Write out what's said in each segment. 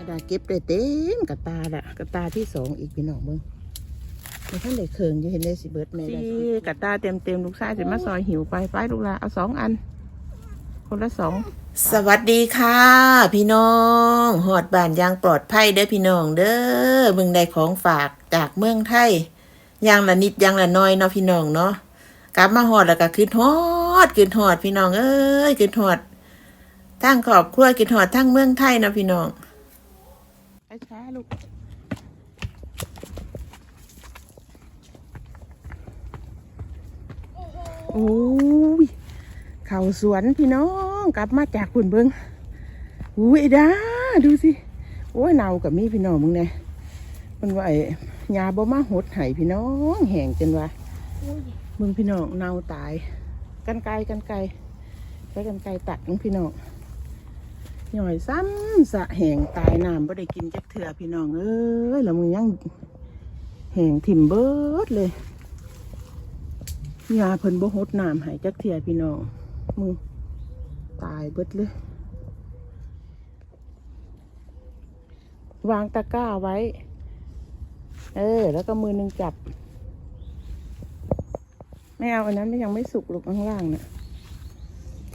ม่ดาเก็บได้เต็มกระตาละกระตาที่สองอีกพี่น้องเบิ้งในท่านได้เคิงจะเห็นได้สิเบิร์ดแม่ดากระตาเต็มเต็มๆลูกชายจะมาซอยหิวไปไปลูกละเอาสองอัน คนละสองสวัสดีค่ะ พี่น้องหอดบ้านอยางปลอดภัยเด้อพี่น้องเด้อมึงได้ของฝากจากเมืองไทยอยางละนิดอยางละน้อยเนาะพี่น้องเนาะกลับมาหอดแล้วก็คืนหอดคืนหอดพี่น้องเอ้ยคืนหอดทั้งครอบครัวคืนหอดทั้งเมืองไทยเนาะพี่น้องช้า ลูก โอ้ย เข่าสวนพี่น้องกลับมาจากขุนเบิงอุ้ยดาดูสิ โอ้ยเนากับมีพี่น้องมึงเนี่ยมันว่าไอ้ยาบ่มาหดไห้พี่น้องแห้งจนว่ามึงพี่น้องเนาตาย กันไกลกันไกลใช้กันไกลตัดมึงพี่น้อง หน่อยซ้ำสะแหงตายน้ำบ่ได้กินจักเถื่อพี่น้องเอ้ยแล้วมึงยังแหงถิ่มเบิดเลยยาเพิ่นบ่หดน้ำหายจักเทียพี่น้องมึงตายเบิดเลยวางตะกร้าไว้ เออ แล้วก็มือหนึงจับ ไม่เอาอันนั้นยังไม่สุกลูกข้างล่างน่ะ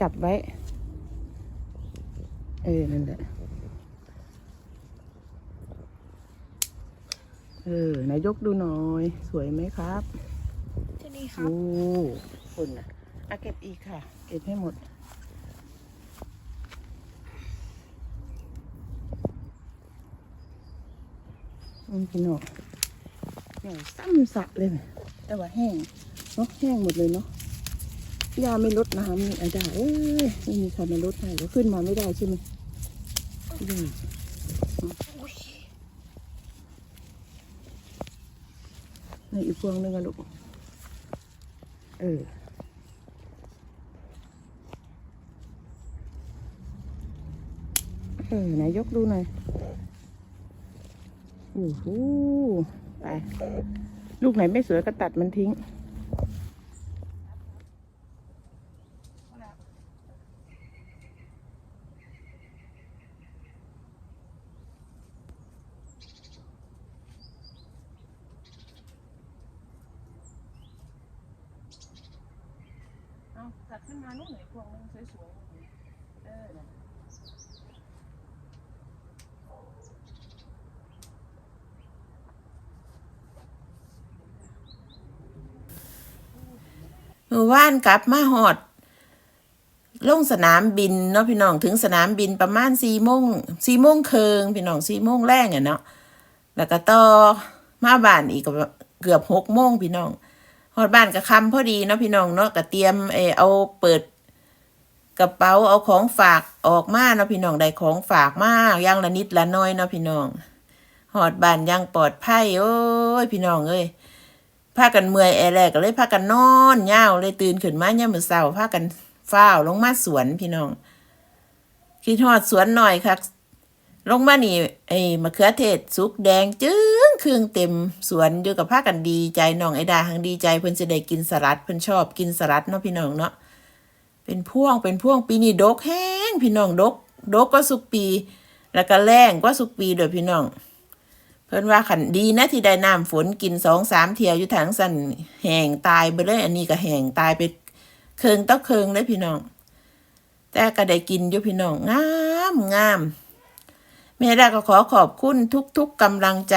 จับไว้ เออ นั่นแหละ เออ นายกดูหน่อย สวยไหมครับที่นี่ครับโอ้คุณนะอะเก็บอีกค่ะ เก็บให้หมดอืมพี่น้องใหญ่ซ้ำสะเลยนะแต่ว่าแห้งเนาะแห้งหมดเลยเนาะยาไม่ลดน้ำนี่ไอ้ดาเอ้ยไม่มีใครมาลดให้แล้วขึ้นมาไม่ได้ใช่ไหม อืมนี่อีกพวงหนึงอะลูก เออเออไหนยกดูหน่อยโอ้โหไป ลูกไหนไม่สวยก็ตัดมันทิ้ง ตัดขึ้นมาลูกไหนพวงนึงสวยๆเออเมื่อวานกลับมาหอด ลงสนามบินเนาะพี่น้องถึงสนามบินประมาณสี่โมงสี่โมงเคิงพี่น้องสี่โมงแรงอะเนาะแล้วก็ต่อมาบ้านอีกเกือบหกโมงพี่น้อง หอดบ้านก็คำพอดีเนาะพี่น้องเนาะก็เตรียมเออเอาเปิดกระเป๋าเอาของฝากออกมาเนาะพี่น้องได้ของฝากมาอย่างละนิดละน้อยเนาะพี่น้องหอดบ้านอยังปลอดภัยโอ้ยพี่น้องเอ้ยพากันเมื่อยแอแรกก็เลยพากันนอนยาวเลยตื่นขึ้นมาเนี่ยมมือเช้าพากันฟ้าวลงมาสวนพี่น้องคิดฮอดสวนหน่อยครับ ลงมานี่ไอ้มะเขือเทศสุกแดงจึ้งเครื่องเต็มสวนอยู่กับพากันดีใจน้องไอ้ดาหังดีใจเพิ่นจะได้กินสลัดเพิ่นชอบกินสลัดเนาะพี่น้องเนาะเป็นพ่วงเป็นพ่วงปีนี้ดกแห้งพี่น้องดกดกก็สุกปี แล้วก็แรงก็สุกปีด้วยพี่น้อง เพิ่นว่าขันดีนะที่ได้น้ำฝนกินสองสามเที่ยวอยู่ทางสันแห้งตายไปเลยอันนี้ก็แห้งตายไปเคืองต้องเคืองเลยพี่น้อง แต่ก็ได้กินอยู่พี่น้องงามงาม แม่ดาก็ขอขอบคุณทุกๆกำลังใจ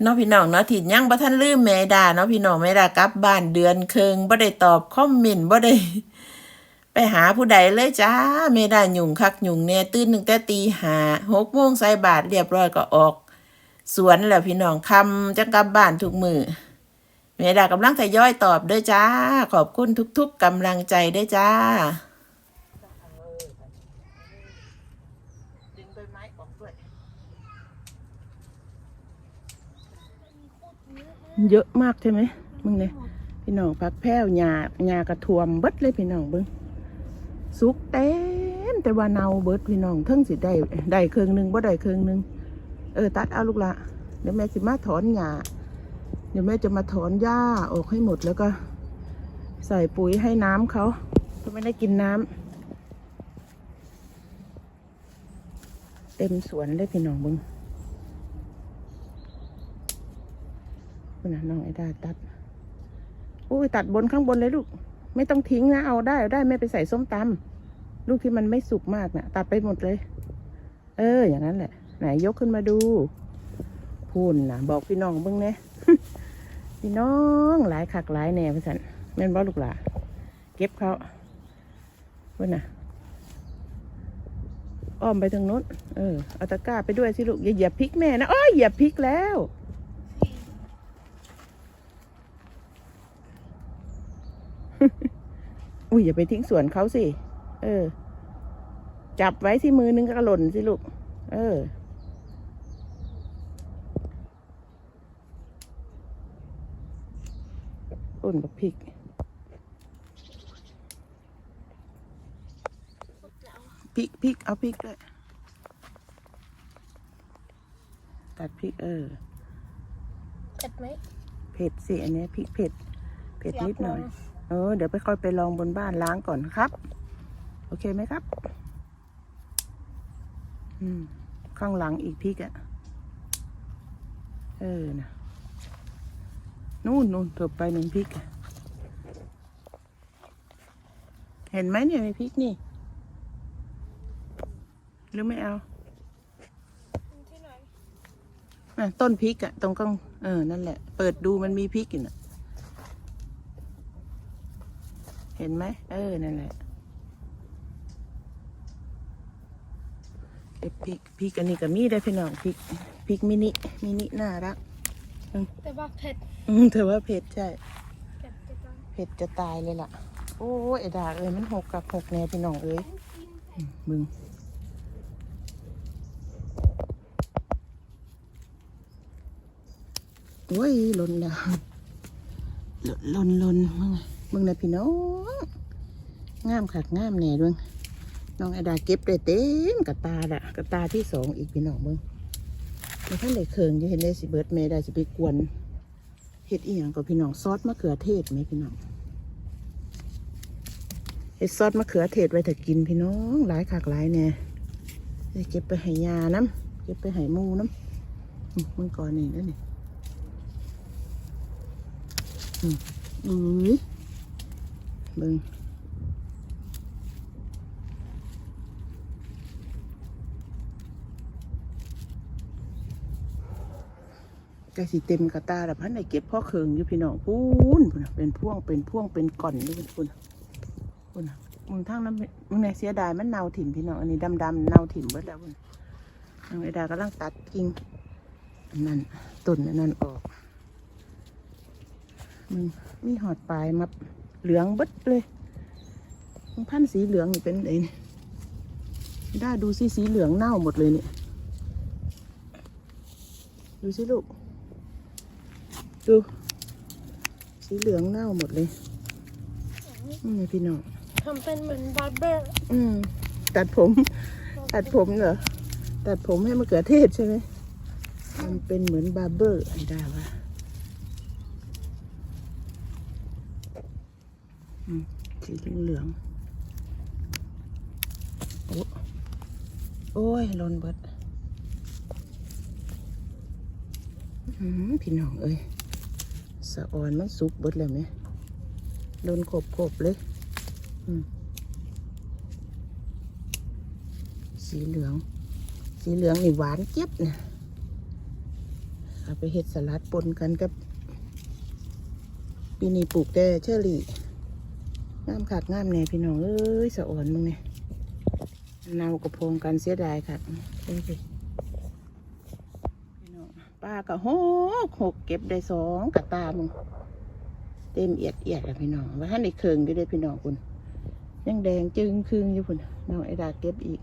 เนาะพี่น้องเนาะถิ่นยังบ่ทันลืมแม่ดาเนาะพี่น้องแม่ดากลับบ้านเดือนเคืองบ่ได้ตอบคอมเมนต์บ่ได้ ไปหาผู้ใดเลยจ้าแม่ดาหยุ่งคักหยุ่งเน่ตื่นหนึ่งแต่ตีหาหกโมงใส่บาทเรียบร้อยก็ออก สวนแหละพี่น้องคำจะกลับบ้านทุกมือแม่ดากำลังทยอยตอบด้วยจ้า ขอบคุณทุกๆกำลังใจด้วยจ้าดึงใบไม้ออกด้วย เยอะมากใช่ไหมมึงเนี่ยพี่น้องพักแพ้วหญ้าหญ้ากระทวมเบิดเลยพี่น้องเบิ้งสุกเต็มแต่ว่าเนาเบิดพี่น้องเทั้งสิได้ได้เครื่องหนึงบ่ได้เครื่องหนึงเออตัดเอาลูกละเดี๋ยวแม่จะมาถอนหญ้าเดี๋ยวแม่จะมาถอนหญ้าออกให้หมดแล้วก็ ใส่ปุ๋ยให้น้ำเขาเขาไม่ได้กินน้ำเต็มสวนเลยพี่น้องเบึง คุณนะน้องไอ้ดาตัดอุ้ยตัดบนข้างบนเลยลูก ไม่ต้องทิ้งนะเอาได้เอาได้ไม่ไปใส่ส้มตำลูกที่มันไม่สุกมากนะ่ะ ตัดไปหมดเลย เออ อย่างนั้นแหละ ไหนยกขึ้นมาดูพูนนะบอกพี่น้องเบึงเนี่ยพี่น้องหลายคักหลายแน่พี่สันแม่นบ่ลูกหล่ะเก็บเขาเพื่อนนะอ้อมไปทางโน้นเออเอาตะกร้าไปด้วยสิลูกอย่าเหยียบพริกแม่นะอ้อยเหยียบพริกแล้ว อุ้ยอย่าไปทิ้งสวนเขาสิ เออ จับไว้ที่มือนึงก็หล่นสิลูก เออ อุ่นกับพริก พริกพริกเอาพริกด้วย ตัดพริกเออ เผ็ดไหม เผ็ดสิ อันเนี้ยพริกเผ็ด เผ็ดนิดหน่อยากลง เออ เดี๋ยวไปค่อยไปลองบนบ้านล้างก่อนครับ โอเคไหมครับ อืม ข้างหลังอีกพริกอะ่ะเออนะนู่นนู่นเถิบไปหนึ่งพริกอะเห็นไหมเนี่ยมีพริกนี่ หรือไม่เอาที่ไหนอะต้นพริกอะตรงกลางเออ นั่นแหละ เปิดดูมันมีพริกอยู่น่ะ เห็นไหมเออ นั่นแหละเก็บพริกพริกอันนี้ก็มีได้พี่น้องพริกพริกมินิมินิน่ารัก แต่ว่าเผ็ด อืมถือว่าเผ็ดใช่ เผ็ดจะตายเผ็ดจะตายเลยล่ะ โอ้ยไอ้ดาเอ้ยมันหกกับหกแน่พี่น้องเอ้ยอืมมึงโอ้ยหล่นดาวหล่นหล่นหล่นมึง มึงนะพี่น้อง งามคักงามแน่ด้วยน้องไอดาเก็บได้เต็มกระตาละกระตาที่สองอีกพี่น้องมึงมาท่านได้เคิงจะเห็นได้สิเบิร์ดเมย์ได้สิไปกวนเห็ดอีหยังกับพี่น้องซอสมะเขือเทศไหมพี่น้องเฮ็ดซอสมะเขือเทศไว้ถ้ากินพี่น้องหลายคักหลายแน่ได้เก็บไปให้ยาน้ำเก็บไปให้หมูน้ำมมันก่อนนี่แล้วนี่อืมอุ้ย เบิ่งกสิเต็มกระตาแล้วพันได้เก็บพ่อเคืองอยู่พี่น้องพูนพูนเป็นพ่วงเป็นพ่วงเป็นก่อนด้วยพูนคุณน่ะมึงทั้งนั้นมึงในเสียดายมันเน่าถิ่มพี่น้องอันนี้ดำดำเน่าถิ่มเบิดแล้วคุณนางไอดากำลังตัดกิ่งนนั้นต้นนนั้นออกมึงมีหอดปลายมา เหลืองเบิดเลยมึงพันธุ์สีเหลืองนี่เป็นไงได้ดูสิสีเหลืองเน่าหมดเลยเนี่ยดูสิลูก ดู สีเหลืองเน่าหมดเลยนี่ไงพี่น้องทำเป็นเหมือนบาร์เบอร์อืมตัดผม ตัดผมเหรอ ตัดผมให้มะเขือเทศใช่ไหมมันเป็นเหมือนบาร์เบอร์ไอ้ดาว่าอืม สีเหลืองๆโอ้โอ้ยหลนเบิดอื้อหือพี่น้องเอ้ยสะออนมันสุกเบิดแล้วไหมลนขบๆเลยสีเหลือง สีเหลืองนี่หวานเจี๊ยบเนะเอาไปเฮ็ดสลัดปนกันกับปีนี้ปลูกแต่เชอรี่ งามขาดงามแน่พี่น้องเอ้ยสะอ่อนมึงเนี่ยเนากระโพงกันเสียดายค่ะเอ้ยพี่น้องป้ากะหกหกเก็บได้สองกระตามึงเต็มเอียดเอียดอะพี่น้องว่าท่านในเคืองอยู่ได้พี่น้องคุณยังแดงจึงคืงอยู่คุณน้องไอ้ดาเก็บอีก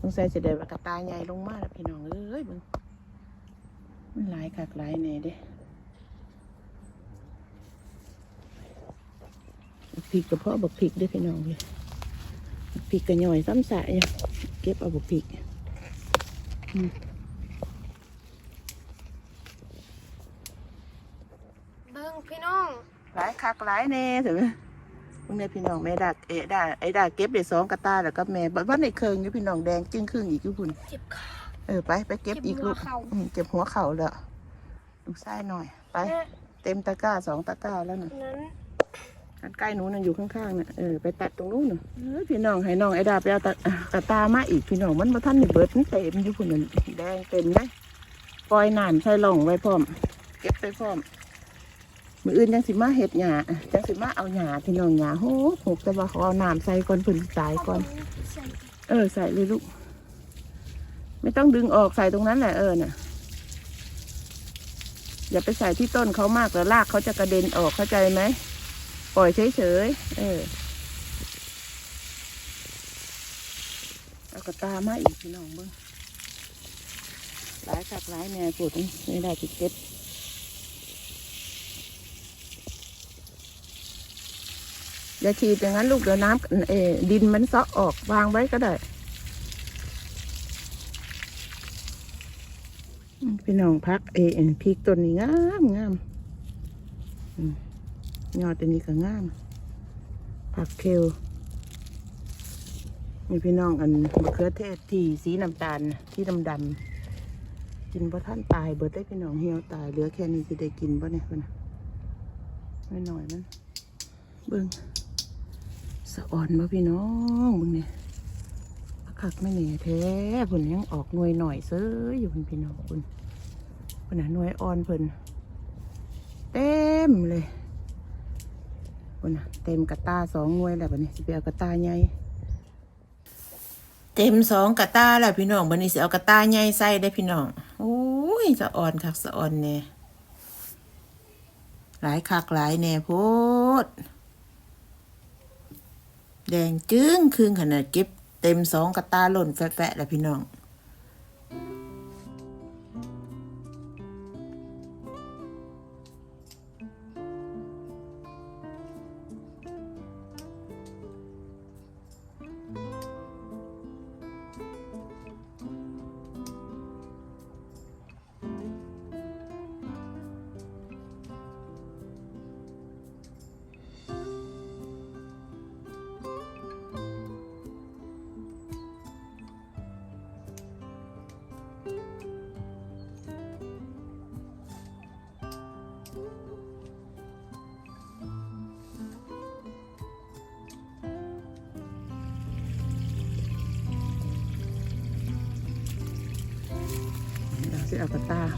สงสัยจะได้ว่ากระตาใหญ่ลงมากแล้วพี่น้องเอ้ยมึงมันหลายคักหลายแน่เด้บัก พริกกับพ่อบักพริกเด้วยพี่น้องเลยบักพริกกระย่อยซ้ำสายอยู่เก็บเอาบักพริกอืมเบิ้งพี่น้องหลายคักหลายแน่ถึงมึงเนี่ยพี่น้องแม่ดาเอ๋ได้ไอ้ได้เก็บได้สองกระตาแล้วก็แม่บ่ว่าในเคิงอยู่พี่น้องแดงจึงครึ่งอีกอยู่พุ่นเจ็บขาเออไปไปเก็บอีกลูกเจ็บหัวเข่าอืมเจ็บหัวเข่าแล้วลูกไส้หน่อย ไปแม่เต็มตะกร้าสองตะกร้าแล้วน่ะันใกล้หนูน่ะอยู่ข้างๆน่ะเออไปตัดตรงนู้นน่ะเออพี่น้องให้น้องไอ้ดาไปเอาตะอะกระตามาอีกพี่น้องมันมาท่านนี่เบิดมันเต็มอยู่พุ่นน่ะแดงเต็มเลยปล่อยนานใส่หล่องไว้พร้อม เก็บไปพร้อมมืออื่นยังสิมาเห็ดหญ้าจังสิมาเอาหญ้าพี่น้องหญ้าโหหกแต่ว่าเขาเอาน้ำใส่ก่อนเพิ่นตายก่อน เออใส่เลยลูก ไม่ต้องดึงออกใส่ตรงนั้นแหละเออน่ะอย่าไปใส่ที่ต้นเขามากแล้วรากเขาจะกระเด็นออกเข้าใจไหม ปล่อยเฉยๆ เออเอากระตามาอีกพี่น้องเบิ้งหลายคักหลายแน่ปวดไม่ได้ติดเก็บอย่าฉีดอย่างนั้นลูกเดี๋ยวน้ำเอดินมันซาะออกวางไว้ก็ได้พี่น้องพักเออพริกต้นนี้งามงามอืม ยอดตัวนี้ก็งาม ผักเคลมีพี่น้องอันมะเขือเทศที่สีน้ำตาลที่ดำดำกินเพราะท่านตายเบิดได้พี่น้องเหี่ยวตายเหลือแค่นี้จะได้กินปะเนี่ยคนะไม่หน่อยมันเบิ้งสะอ่อนมาพี่น้องเบิ้งเนี่ยคักไม่เหนียแท้เพิ่นยังออกหน่วยหน่อยเซ้ยอยู่เพิ่นพี่น้องคุณเพิ่นน่ะหน่วยอ่อนเพิ่นเต็มเลย เพิ่นน่ะเต็มกระตาสองหน่วยแล้วบัดนี้สิไปเอากระตาใหญ่เต็มสองกระตาแล้วพี่น้องบัดนี้สิเอากระตาใหญ่ใส่ได้พี่น้องโอ้ยสะอ่อนคักสะอ่อนแน่หลายคักหลายแน่โพดแดงจึ้งครึ่งขนาดเก็บเต็มสองกระตาหล่นแฟะๆแล้วพี่น้อง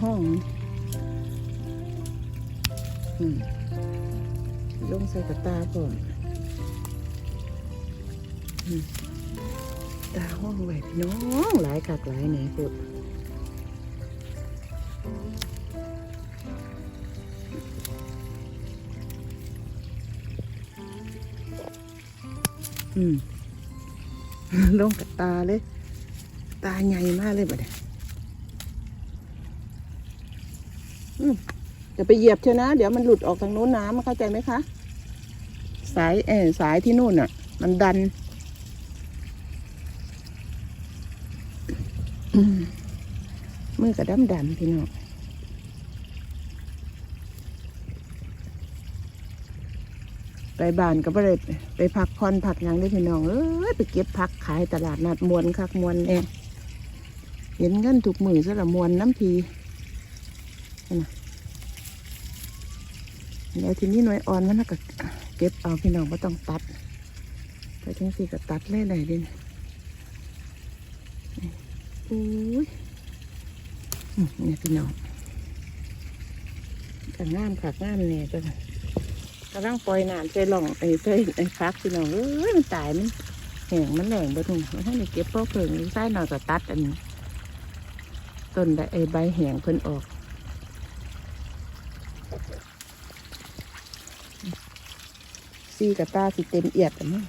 ห้องลงใส่กระตาก่อนตาห้องไว้พี่น้องหลายกักหลายแหนปุดอืมลงกับตาเลย ตาใหญ่มากเลยบัดนี้ อย่าไปเหยียบเชียวนะ เดี๋ยวมันหลุดออกทางโน้นน้ำเข้าใจไหมคะ สายเออสายที่นู่นอะ มันดันมือกระดำดันพี่น้องไปบ้านก็ไปเลยไปพักผ่อนพักยังได้พี่น้องเอ้ยไปเก็บพักขายตลาดนัดมวนคักมวนเองเห็นเงินถูกมือซะละมวนน้ำพีนั่น น่ะแล้วทีนี้หน่วยอ่อนมันก็เก็บเอาพี่น้องไม่ต้องตัดไปทั้งสี่ก็ตัดเลยได้ดิอุ้ยเนี่ยพี่น้องกงามค่ะงามเนี่ยจ้ะกำลังปล่อยน้ำใส่หล่องไอ้ใส่ไอ้ฟักพี่น้องเอ้ยมันตายมันแห้งมันแหลงไปทุ่งมันให้ได้เก็บพ่อเพิ่งใส่หน่อยก็ตัดอันนี้ต้นใบไอ้ใบแห้งเพิ่นออก ซีกับตาสิเต็มเอียดแต่ไม่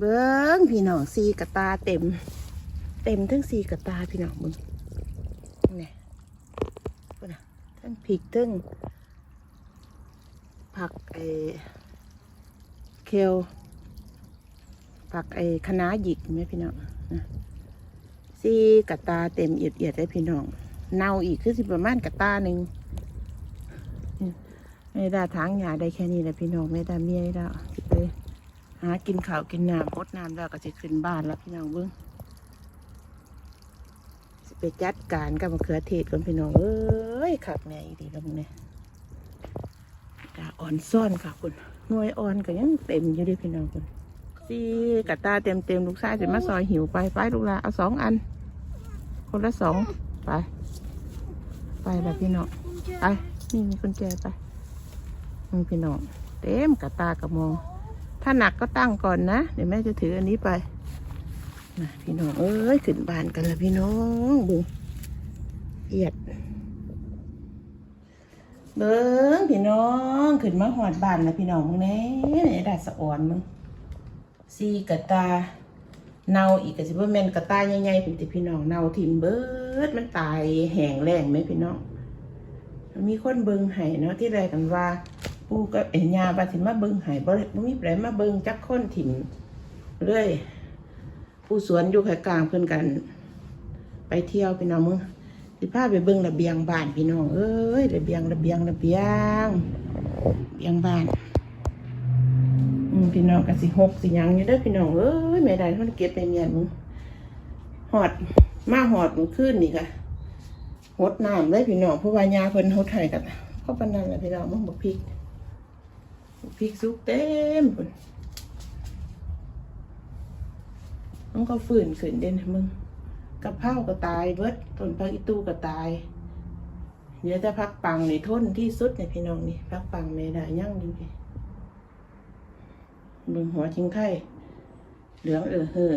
เบิ้งพี่น้องสีกระตาเต็ม เต็มทั้งสีกระตาพี่น้องมึงนี่นนะทั้งพริกทั้งผักไอเคลผักไอคะน้าหยิกไหมพี่น้องนะสีกระตาเต็มเอียดเอียดเลยพี่น้องเน่าอีกคือสิประมาณกระตาหนึ่งไม่ได้ทางหยาได้แค่นี้แหละพี่น้องไม่ได้เมียได้ากินข้าวกินน้ำพดน้ำแล้วก็จะขึ้นบ้านแล้วพี่น้องเบิ้งสิไปจัดการกับมะเขือเทศก่อนพี่น้องเอ้ยขักแน่อีดีแล้วมึงเนี่ยกาอ่อนซ่อนค่ะคุณหน่วยอ่อนก็ยังเต็มอยู่ด้วยพี่น้องคุณสีกระตาเต็มเต็มลูกชายจะมาซอยหิวไปไปลูกลาเอาสองอัน คนละสองไป ไปแบบพี่น้องไปนี่มีกุญแจไปมึงพี่น้องเต็มกับตากับมอง ถ้าหนักก็ตั้งก่อนนะ เดี๋ยวแม่จะถืออันนี้ไปนะพี่น้องเอ้ยขึ้นบานกันแล้วพี่น้องบุเอียดเบิ้งพี่น้องขึ้นมาหอดบานแล้วพี่น้องมึงเน่เนี่ยดาสะอ่อนมึงซีกระตาเน่าอีกก็สิบ่แมนกระตายใหญ่ๆเป็นติพี่น้องเน่าทิมเบิดมันตายแห้งแล้งไหมพี่น้องมีคนเบิงให้เนาะที่แรกกันว่า ปูกับเอ็ญาบาสิมาเบิงให้บ่ได้บ่มีไผลมาเบิงจักคนถิ่มเรื่อยผู้สวนอยู่ข้ากลางเพิ่อนกัน ไปเที่ยวพี่น้องมึงสิพาไปเบิงระเบียงบ้านพี่น้องเอ้ยระเบียงระเบียงระเบียงระเบียงบ้านพี่น้องก็สิหกสิยังอยู่เด้พี่น้องเอ้ยแม่ได้มันเก็บไปเมียนมึงหอดมาหอดมึงขึ้นนี่ค่ะหดน้ำเลยพี่น้องเพราะว่ายาเพิ่นหดให้กันเพราะปนันแหละพี่น้องมึงบักพริก พริกสุกเต็มพุ่นมันก็ฝืนขึ้นเด่นมึงกะเพราก็ตายเบิดต้นพักอีตู้ก็ตายเดี๋ยวจะพักปังในทนที่สุดในพี่น้องนี่พักปังไม่ได้ยั่งอยู่พี่เบิ่งหัวทิ้งไข่เหลืองเออเฮอ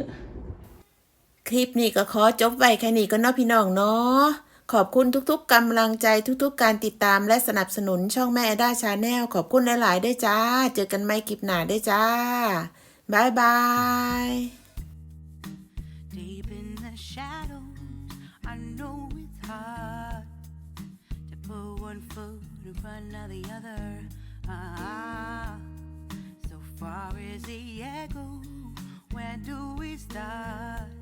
คลิปนี้ก็ขอจบไว้แค่นี้ก็เนาะพี่น้องเนาะ ขอบคุณทุกๆกำลังใจทุกๆ การติดตามและสนับสนุนช่องแม่ด้าชาแนลขอบคุณหลายๆด้วยจ้า เจอกันใหม่คลิปหน้าด้วยจ้าบายบาย Deep in the shadows, I know it's hard to put one foot in front of the other. Ah, so far as the echo, where do we start?